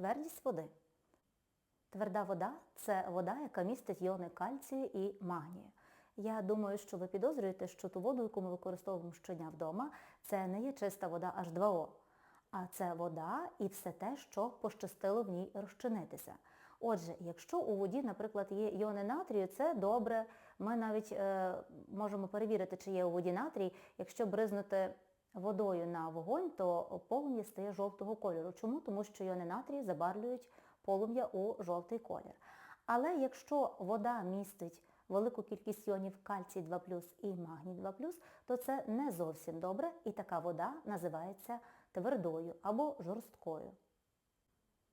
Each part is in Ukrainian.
Твердість води. Тверда вода це вода, яка містить іони кальцію і магнію. Я думаю, що ви підозрюєте, що ту воду, яку ми використовуємо щодня вдома, це не є чиста вода H2O, а це вода і все те, що пощастило в ній розчинитися. Отже, якщо у воді, наприклад, є іони натрію, це добре. Ми навіть е, можемо перевірити, чи є у воді натрій. Якщо бризнути водою на вогонь, то полум'я стає жовтого кольору. Чому? Тому що іони натрію забарвлюють полум'я у жовтий колір. Але якщо вода містить велику кількість іонів кальцій 2 і магній 2 то це не зовсім добре, і така вода називається твердою або жорсткою.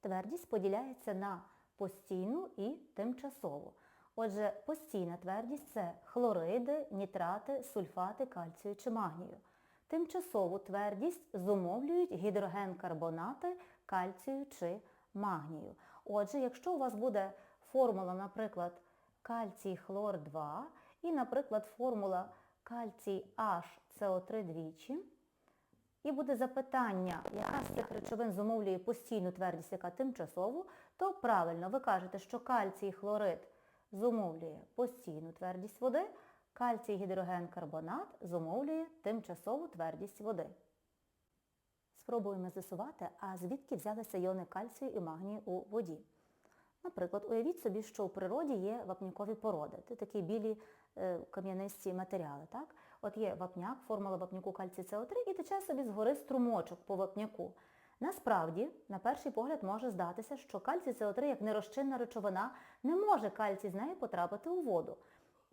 Твердість поділяється на постійну і тимчасову. Отже, постійна твердість це хлориди, нітрати, сульфати кальцію чи магнію. Тимчасову твердість зумовлюють гідрогенкарбонати кальцію чи магнію. Отже, якщо у вас буде формула, наприклад, кальцій хлор 2 і, наприклад, формула кальцій HCO3 двічі, і буде запитання, яка з цих речовин зумовлює постійну твердість, яка тимчасову, то правильно ви кажете, що кальцій хлорид зумовлює постійну твердість води, кальцій гідрогенкарбонат зумовлює тимчасову твердість води. Спробуємо з'ясувати, а звідки взялися іони кальцію і магнію у воді. Наприклад, уявіть собі, що у природі є вапнякові породи, це такі білі е, кам'янисті матеріали. Так? От є вапняк, формула вапняку кальцій СО3 і тече собі згори струмочок по вапняку. Насправді, на перший погляд може здатися, що кальцій СО3 як нерозчинна речовина не може кальцій з неї потрапити у воду.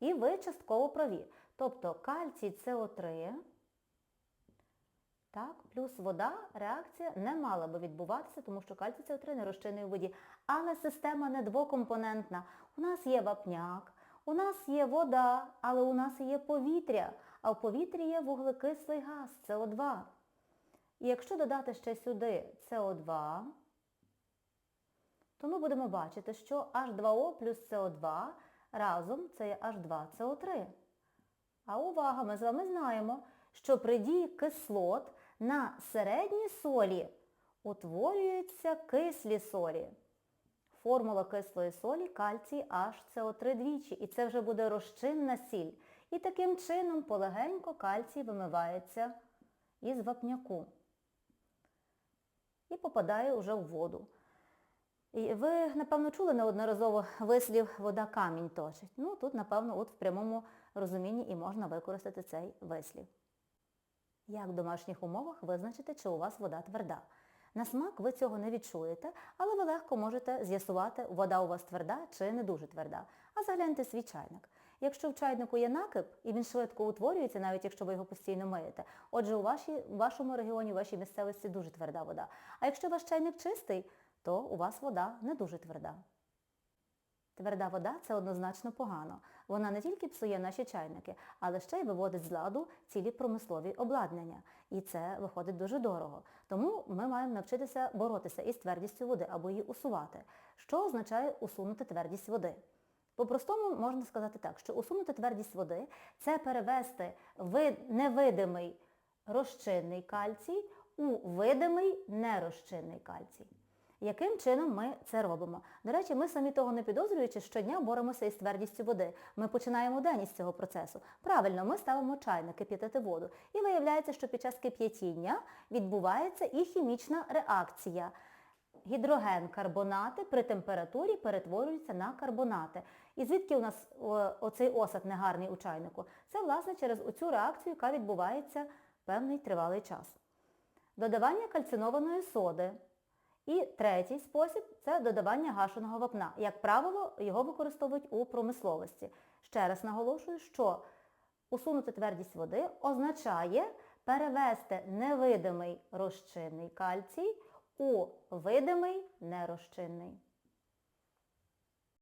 І ви частково праві. Тобто кальцій СО3 так, плюс вода, реакція не мала би відбуватися, тому що кальцій СО3 не розчинує у воді. Але система не двокомпонентна. У нас є вапняк, у нас є вода, але у нас є повітря, а в повітрі є вуглекислий газ, СО2. І якщо додати ще сюди СО2, то ми будемо бачити, що H2O плюс СО2 разом це є H2CO3. А увага, ми з вами знаємо, що при дії кислот на середні солі утворюються кислі солі. Формула кислої солі кальцій HCO3 двічі. І це вже буде розчинна сіль. І таким чином полегенько кальцій вимивається із вапняку. І попадає вже в воду. Ви, напевно, чули неодноразово вислів вода камінь точить. Ну, тут, напевно, от в прямому розумінні і можна використати цей вислів. Як в домашніх умовах визначити, чи у вас вода тверда? На смак ви цього не відчуєте, але ви легко можете з'ясувати, вода у вас тверда чи не дуже тверда. А загляньте свій чайник. Якщо в чайнику є накип, і він швидко утворюється, навіть якщо ви його постійно миєте, отже, у вашій, вашому регіоні, у вашій місцевості дуже тверда вода. А якщо ваш чайник чистий, то у вас вода не дуже тверда. Тверда вода це однозначно погано. Вона не тільки псує наші чайники, але ще й виводить з ладу цілі промислові обладнання. І це виходить дуже дорого. Тому ми маємо навчитися боротися із твердістю води або її усувати. Що означає усунути твердість води? По-простому можна сказати так, що усунути твердість води це перевести вид- невидимий розчинний кальцій у видимий нерозчинний кальцій. Яким чином ми це робимо? До речі, ми самі того не підозрюючи, щодня боремося із твердістю води. Ми починаємо день із цього процесу. Правильно, ми ставимо чайник кип'ятити воду. І виявляється, що під час кип'ятіння відбувається і хімічна реакція. Гідроген-карбонати при температурі перетворюються на карбонати. І звідки у нас оцей осад негарний у чайнику? Це, власне, через оцю реакцію, яка відбувається певний тривалий час. Додавання кальцинованої соди. І третій спосіб це додавання гашеного вапна. Як правило, його використовують у промисловості. Ще раз наголошую, що усунути твердість води означає перевести невидимий розчинний кальцій у видимий нерозчинний.